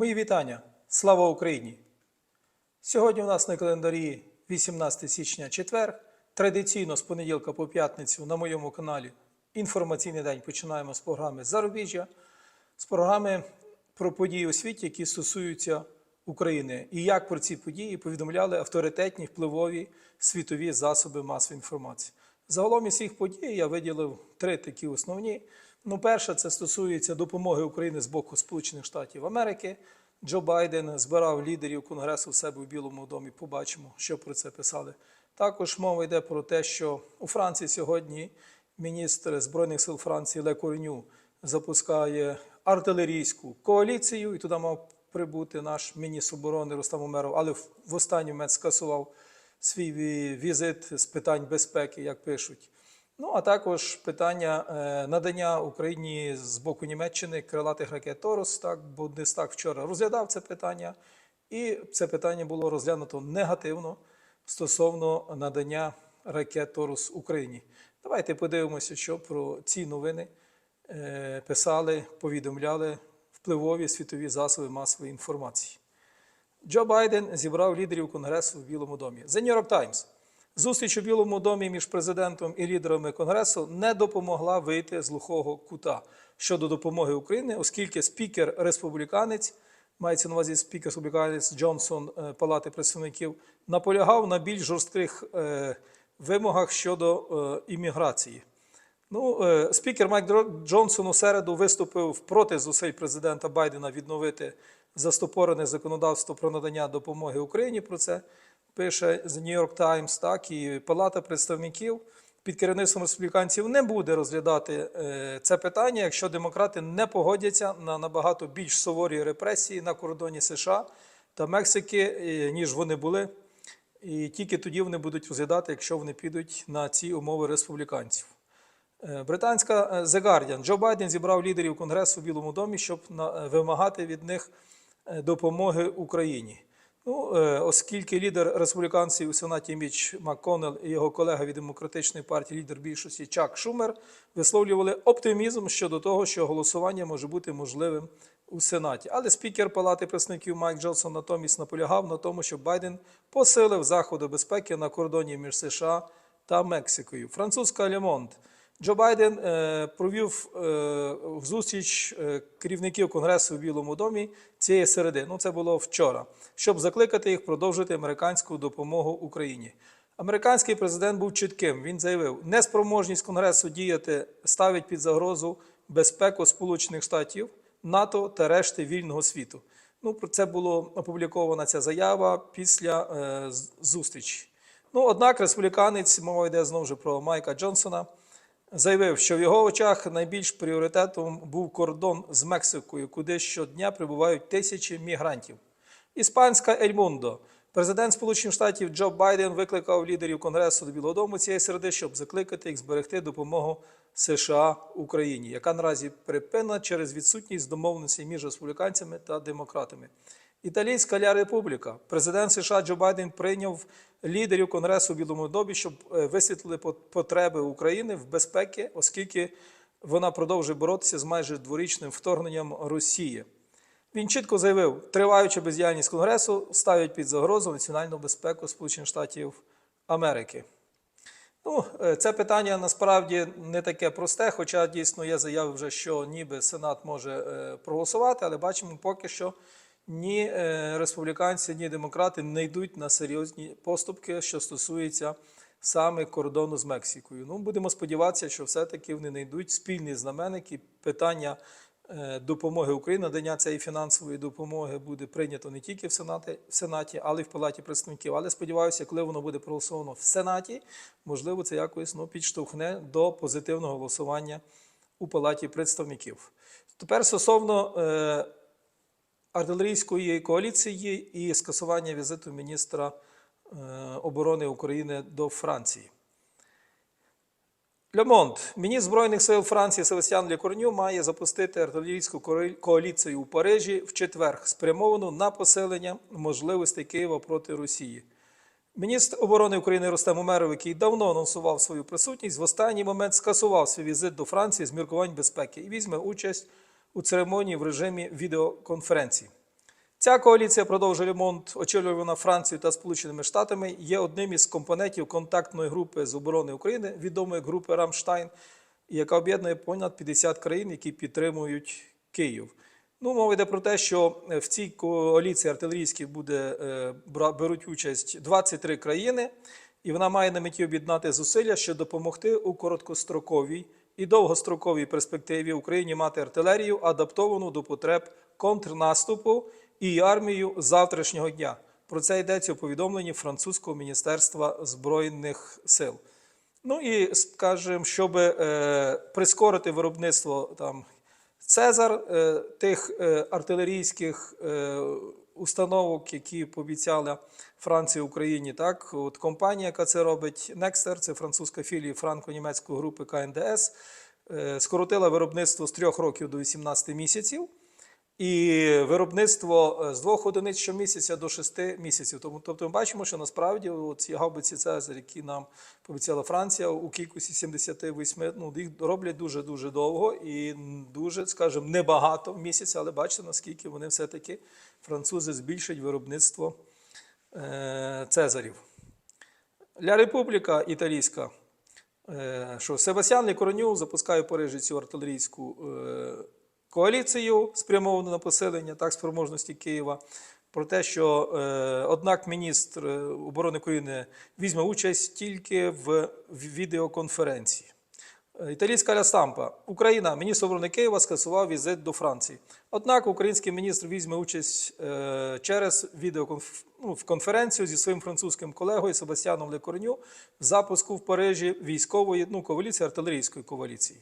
Мої вітання! Слава Україні! Сьогодні у нас на календарі 18 січня четвер. Традиційно з понеділка по п'ятницю на моєму каналі Інформаційний день починаємо з програми Зарубіжжя, з програми про події у світі, які стосуються України, і як про ці події повідомляли авторитетні впливові світові засоби масової інформації. Загалом із цих подій я виділив три такі основні. Ну, перше, це стосується допомоги України з боку Сполучених Штатів Америки. Джо Байден збирав лідерів конгресу в себе в Білому домі. Побачимо, що про це писали. Також мова йде про те, що у Франції сьогодні міністр збройних сил Франції Ле Корню запускає артилерійську коаліцію, і туди мав прибути наш міністр оборони Рустам Умеров, але в останній момент скасував свій візит з питань безпеки, як пишуть. Ну а також питання е, надання Україні з боку Німеччини крилатих ракет Торос. Так, Бундестаг вчора розглядав це питання, і це питання було розглянуто негативно стосовно надання ракет Торос Україні. Давайте подивимося, що про ці новини е, писали, повідомляли впливові світові засоби масової інформації. Джо Байден зібрав лідерів Конгресу в Білому домі. The New York Times. Зустріч у Білому домі між президентом і лідерами Конгресу не допомогла вийти з глухого кута щодо допомоги Україні, оскільки спікер республіканець, мається на увазі спікер республіканець Джонсон е, Палати представників, наполягав на більш жорстких е, вимогах щодо е, імміграції. Ну, спікер Майк Джонсон у середу виступив проти зусиль президента Байдена відновити застопорене законодавство про надання допомоги Україні. Про це пише The New York Times. Так і Палата представників під керівництвом республіканців не буде розглядати е, це питання, якщо демократи не погодяться на набагато більш суворі репресії на кордоні США та Мексики, е, ніж вони були. І тільки тоді вони будуть розглядати, якщо вони підуть на ці умови республіканців. Е, Британська The Guardian. Джо Байден зібрав лідерів Конгресу в Білому домі, щоб вимагати від них допомоги Україні. Ну, е, оскільки лідер республіканців у Сенаті Міч МакКоннелл і його колега від демократичної партії, лідер більшості Чак Шумер, висловлювали оптимізм щодо того, що голосування може бути можливим у Сенаті. Але спікер Палати представників Майк Джонсон натомість наполягав на тому, щоб Байден посилив заходи безпеки на кордоні між США та Мексикою. Французька Лемонт. Джо Байден е, провів е, зустріч е, керівників Конгресу в Білому домі цієї середи. Ну, це було вчора, щоб закликати їх продовжити американську допомогу Україні. Американський президент був чітким. Він заявив, неспроможність Конгресу діяти ставить під загрозу безпеку Сполучених Штатів, НАТО та решти вільного світу. Ну, про це було опублікована ця заява після е, зустрічі. Ну, однак, республіканець, мова йде знову ж про Майка Джонсона, заявив, що в його очах найбільш пріоритетом був кордон з Мексикою, куди щодня прибувають тисячі мігрантів. Іспанська Ельмундо. Президент Сполучених Штатів Джо Байден викликав лідерів Конгресу до Білого Дому цієї середи, щоб закликати їх зберегти допомогу США Україні, яка наразі припинена через відсутність домовленості між республіканцями та демократами. Італійська Ля Републіка. Президент США Джо Байден прийняв лідерів Конгресу в Білому домі, щоб е, висвітлили потреби України в безпеці, оскільки вона продовжує боротися з майже дворічним вторгненням Росії. Він чітко заявив, триваюча бездіяльність Конгресу ставить під загрозу національну безпеку Сполучених Штатів Америки. Ну, е, це питання насправді не таке просте, хоча дійсно є заяви вже, що ніби Сенат може е, проголосувати, але бачимо поки що ні е, республіканці, ні демократи не йдуть на серйозні поступки, що стосується саме кордону з Мексикою. Ну, будемо сподіватися, що все-таки вони знайдуть спільний знаменник і питання е, допомоги Україні, надання цієї фінансової допомоги буде прийнято не тільки в Сенаті, в Сенаті, але й в Палаті представників. Але сподіваюся, коли воно буде проголосовано в Сенаті, можливо, це якось ну, підштовхне до позитивного голосування у Палаті представників. Тепер стосовно е, артилерійської коаліції і скасування візиту міністра е, оборони України до Франції. Лемонт, міністр Збройних сил Франції Севастьян Лекорню має запустити артилерійську коаліцію у Парижі в четвер, спрямовану на посилення можливостей Києва проти Росії. Міністр оборони України Рустем Умеров, який давно анонсував свою присутність, в останній момент скасував свій візит до Франції з міркувань безпеки і візьме участь у церемонії в режимі відеоконференції. Ця коаліція продовжує ремонт, очолювана Францією та Сполученими Штатами, є одним із компонентів контактної групи з оборони України, відомої групи Рамштайн, яка об'єднує понад 50 країн, які підтримують Київ. Ну, мова йде про те, що в цій коаліції артилерійській буде е, беруть участь 23 країни, і вона має на меті об'єднати зусилля, щоб допомогти у короткостроковій і довгостроковій перспективі Україні мати артилерію, адаптовану до потреб контрнаступу і армію завтрашнього дня. Про це йдеться у повідомленні французького міністерства збройних сил. Ну і скажімо, щоб е, прискорити виробництво там Цезар е, тих е, артилерійських е, установок, які пообіцяла Франція Україні. Так, от компанія, яка це робить, Nexter, це французька філія франко-німецької групи КНДС, е, скоротила виробництво з трьох років до 18 місяців. І виробництво е, з двох одиниць щомісяця до шести місяців. Тому, тобто ми бачимо, що насправді ці гаубиці Цезар, які нам пообіцяла Франція у кількості 78, ну, їх роблять дуже-дуже довго і дуже, скажімо, небагато в місяць, але бачите, наскільки вони все-таки французи збільшать виробництво Цезарів. Ля Републіка Італійська, е, що Себастьян Лікороню запускає в Парижі цю артилерійську е, коаліцію, спрямовану на посилення так, спроможності Києва. Про те, що е, однак міністр е, оборони України візьме участь тільки в відеоконференції. Е, Італійська Ля Стампа. Україна, міністр оборони Києва скасував візит до Франції. Однак український міністр візьме участь е, через відеоконф... ну, зі своїм французьким колегою Себастьяном Лекорню в запуску в Парижі військової ну, коаліції, артилерійської коаліції.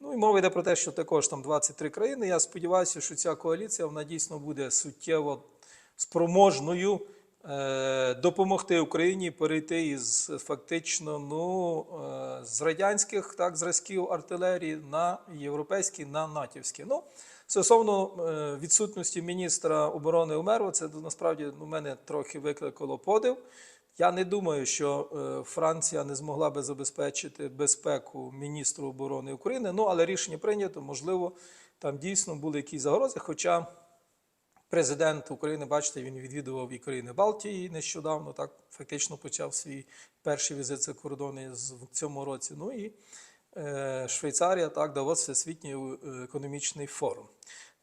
Ну і мова йде про те, що також там 23 країни. Я сподіваюся, що ця коаліція вона дійсно буде суттєво спроможною допомогти Україні перейти із фактично ну, е, з радянських так, зразків артилерії на європейські, на натівські. Ну, стосовно е, відсутності міністра оборони Умерова, це насправді у мене трохи викликало подив. Я не думаю, що е, Франція не змогла би забезпечити безпеку міністру оборони України. Ну, але рішення прийнято, можливо, там дійсно були якісь загрози. Хоча президент України, бачите, він відвідував і країни Балтії нещодавно, так фактично почав свій перший візит за кордони в цьому році. Ну і е, Швейцарія, так, Давос Всесвітній е, економічний форум.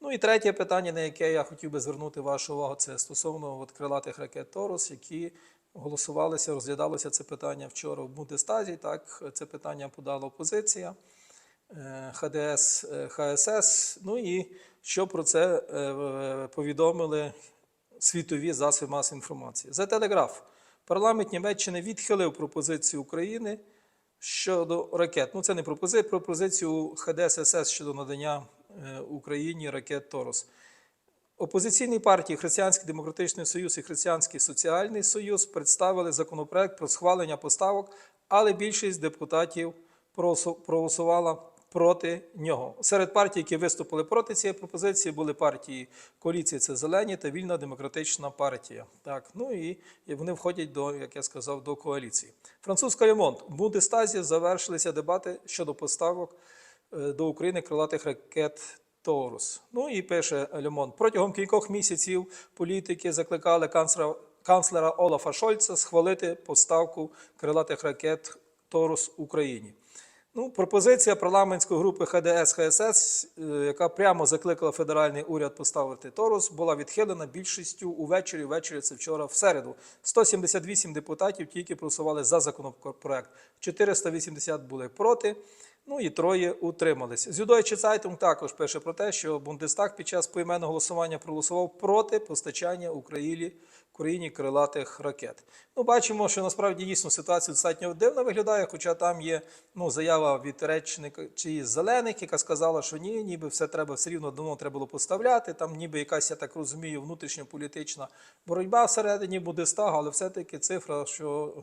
Ну і третє питання, на яке я хотів би звернути вашу увагу, це стосовно от, крилатих ракет Торос, які голосувалися, розглядалося це питання вчора в Бундестазі. Так, це питання подала опозиція. ХДС, ХСС. Ну і що про це е, повідомили світові засоби масової інформації. За телеграф. Парламент Німеччини відхилив пропозицію України щодо ракет. Ну, це не пропозиція, пропозицію ХДС СС щодо надання е, Україні ракет Торос. Опозиційні партії Християнський демократичний союз і Християнський соціальний союз представили законопроект про схвалення поставок, але більшість депутатів проголосувала проти нього. Серед партій, які виступили проти цієї пропозиції, були партії коаліції це Зелені та Вільна демократична партія. Так, ну і, вони входять до, як я сказав, до коаліції. Французька ремонт. В Бундестазі завершилися дебати щодо поставок е, до України крилатих ракет Торус. Ну і пише Лемон. Протягом кількох місяців політики закликали канцлера, канцлера Олафа Шольца схвалити поставку крилатих ракет Торус Україні. Ну, пропозиція парламентської групи ХДС ХСС, е, яка прямо закликала федеральний уряд поставити Торус, була відхилена більшістю увечері. Ввечері це вчора в середу. 178 депутатів тільки проголосували за законопроект, 480 були проти. Ну і троє утримались. Зюдойче Цайтунг також пише про те, що Бундестаг під час поіменного голосування проголосував проти постачання Україні, Україні крилатих ракет. Ну, бачимо, що насправді дійсно ситуація достатньо дивно виглядає, хоча там є ну, заява від речника чи зелених, яка сказала, що ні, ніби все треба все рівно давно треба було поставляти. Там ніби якась, я так розумію, внутрішньополітична боротьба всередині Бундестагу, але все-таки цифра, що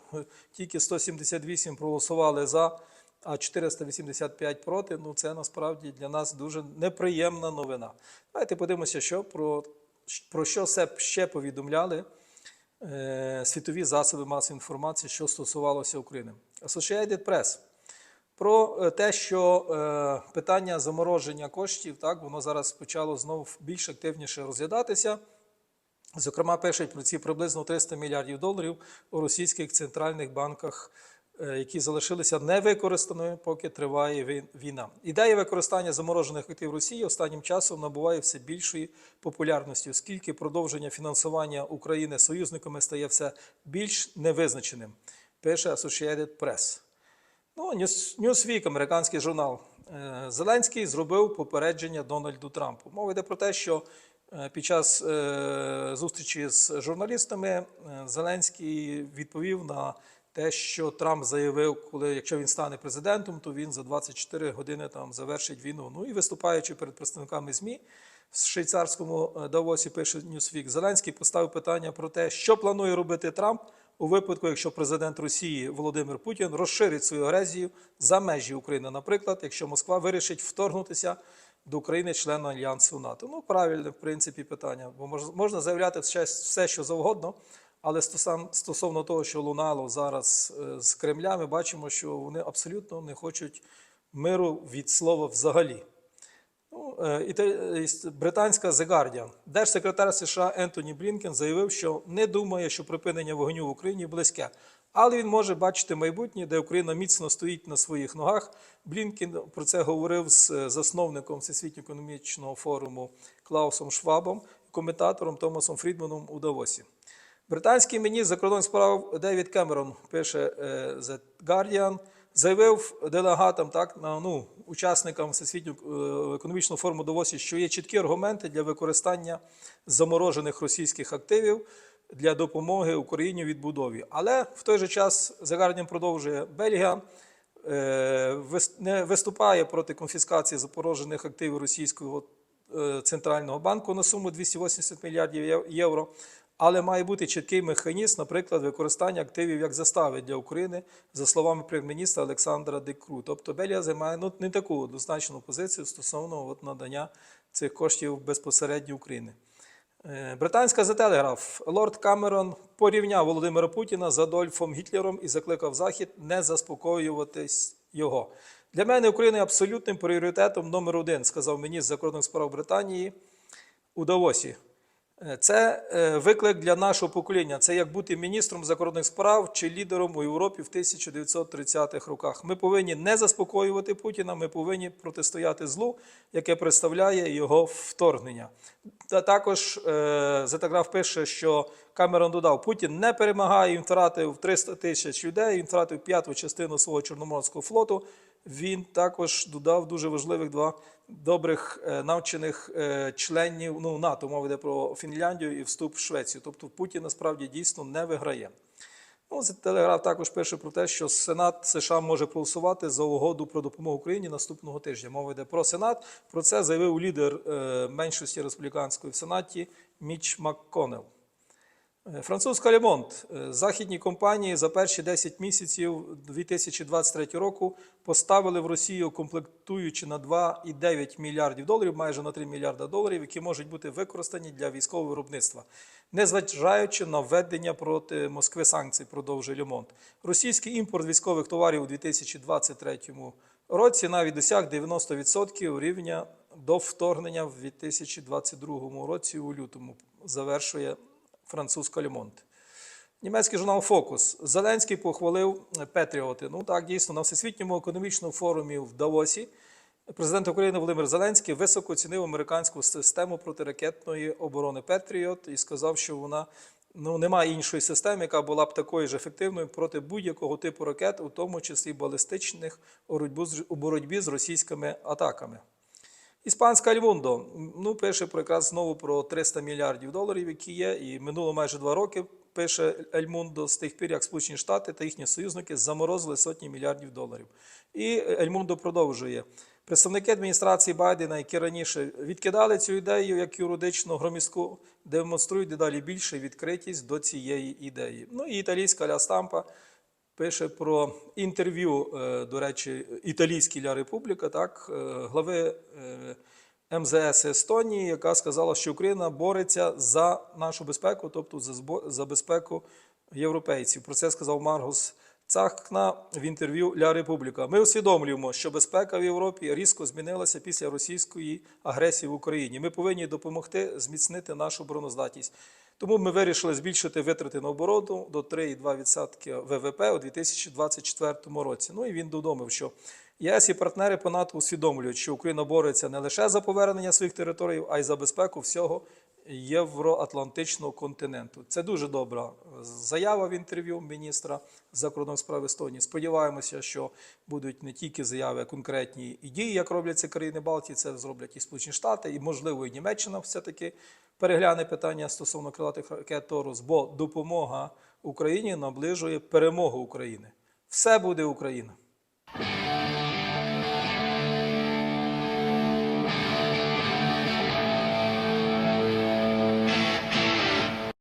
тільки 178 проголосували за а 485 проти. Ну це насправді для нас дуже неприємна новина. Давайте подивимося, що про, про що все ще повідомляли світові засоби масової інформації, що стосувалося України. Associated Press. Про е, те, що е, питання замороження коштів, так, воно зараз почало знову більш активніше розглядатися. Зокрема, пишуть про ці приблизно 300 мільярдів доларів у російських центральних банках, е, які залишилися невикористаними, поки триває війна. Ідея використання заморожених активів Росії останнім часом набуває все більшої популярності, оскільки продовження фінансування України союзниками стає все більш невизначеним. Пише Associated Press. Ну, Newsweek, американський журнал. Е, Зеленський зробив попередження Дональду Трампу. Мова йде про те, що е, під час е, зустрічі з журналістами е, Зеленський відповів на те, що Трамп заявив, коли якщо він стане президентом, то він за 24 години там завершить війну. Ну і виступаючи перед представниками ЗМІ в швейцарському е, Давосі, пише Newsweek, Зеленський поставив питання про те, що планує робити Трамп у випадку, якщо президент Росії Володимир Путін розширить свою агресію за межі України, наприклад, якщо Москва вирішить вторгнутися до України члена альянсу НАТО. Ну, правильне, в принципі, питання, бо мож- можна заявляти все що завгодно, але стосовно, того, що лунало зараз е, з Кремля, ми бачимо, що вони абсолютно не хочуть миру від слова взагалі. Ну, е, і е, британська The Guardian. Держсекретар США Ентоні Блінкен заявив, що не думає, що припинення вогню в Україні близьке, але він може бачити майбутнє, де Україна міцно стоїть на своїх ногах. Блінкен про це говорив з засновником Всесвітнього економічного форуму Клаусом Швабом, коментатором Томасом Фрідманом у Давосі. Британський міністр закордонних справ Девід Кемерон пише е, The Guardian, заявив делегатам, так ну учасникам всесвітнього е, економічного форуму Давосі, що є чіткі аргументи для використання заморожених російських активів для допомоги Україні у відбудові. Але в той же час The Guardian продовжує Бельгія е, не виступає проти конфіскації запорожених активів російського центрального банку на суму 280 мільярдів євро. Але має бути чіткий механізм, наприклад, використання активів як застави для України, за словами прем'єр-міністра Олександра Декру. Тобто Белія займає ну, не таку однозначну позицію стосовно от, надання цих коштів безпосередньо України. Е, Британська The Telegraph. Лорд Камерон порівняв Володимира Путіна з Адольфом Гітлером і закликав Захід не заспокоюватись його. Для мене Україна абсолютним пріоритетом номер один, сказав міністр закордонних справ Британії у Давосі. Е, Це е, виклик для нашого покоління. Це як бути міністром закордонних справ чи лідером у Європі в 1930-х роках. Ми повинні не заспокоювати Путіна, ми повинні протистояти злу, яке представляє його вторгнення. Та також е, Зетаграф пише, що Камерон додав, Путін не перемагає, він втратив 300 тисяч людей, він втратив п'яту частину свого Чорноморського флоту. Він також додав дуже важливих два добрих е, навчених е, членів ну, НАТО, мова йде про Фінляндію і вступ в Швецію. Тобто Путін насправді дійсно не виграє. Ну, Телеграф також пише про те, що Сенат США може проголосувати за угоду про допомогу Україні наступного тижня. Мова йде про Сенат. Про це заявив лідер е, меншості республіканської в Сенаті Міч МакКоннелл. Французька Лемонт. Е, Західні компанії за перші 10 місяців 2023 року поставили в Росію комплектуючи на 2,9 мільярдів доларів, майже на 3 мільярда доларів, які можуть бути використані для військового виробництва, незважаючи на введення проти Москви санкцій, продовжує Лемонт. Російський імпорт військових товарів у 2023 році навіть досяг 90% рівня до вторгнення в 2022 році у лютому, завершує французька Лемонт. Німецький журнал Фокус. Зеленський похвалив Петріоти. Ну так, дійсно, на Всесвітньому економічному форумі в Давосі президент України Володимир Зеленський високо оцінив американську систему протиракетної оборони Петріот і сказав, що вона ну, немає іншої системи, яка була б такою ж ефективною проти будь-якого типу ракет, у тому числі балістичних, у боротьбі з російськими атаками. Іспанська Альвундо ну, пише про якраз знову про 300 мільярдів доларів, які є, і минуло майже два роки. Пише Ельмундо з тих пір, як Сполучені Штати та їхні союзники заморозили сотні мільярдів доларів. І Ельмундо продовжує. Представники адміністрації Байдена, які раніше відкидали цю ідею як юридично громістку, демонструють дедалі більше відкритість до цієї ідеї. Ну і італійська Ля Стампа пише про інтерв'ю, е, до речі, італійській Ля Републіка, так, е, глави е, МЗС Естонії, яка сказала, що Україна бореться за нашу безпеку, тобто за, безпеку європейців. Про це сказав Маргус Цахкна в інтерв'ю Ля Републіка. Ми усвідомлюємо, що безпека в Європі різко змінилася після російської агресії в Україні. Ми повинні допомогти зміцнити нашу обороноздатність. Тому ми вирішили збільшити витрати на оборону до 3,2% ВВП у 2024 році. Ну і він додумав, що ЄС і партнери по НАТО усвідомлюють, що Україна бореться не лише за повернення своїх територій, а й за безпеку всього євроатлантичного континенту. Це дуже добра заява в інтерв'ю міністра закордонних справ Естонії. Сподіваємося, що будуть не тільки заяви, а конкретні і дії, як роблять ці країни Балтії, це зроблять і Сполучені Штати, і можливо і Німеччина все-таки перегляне питання стосовно крилатих ракет Торус, бо допомога Україні наближує перемогу України. Все буде Україна.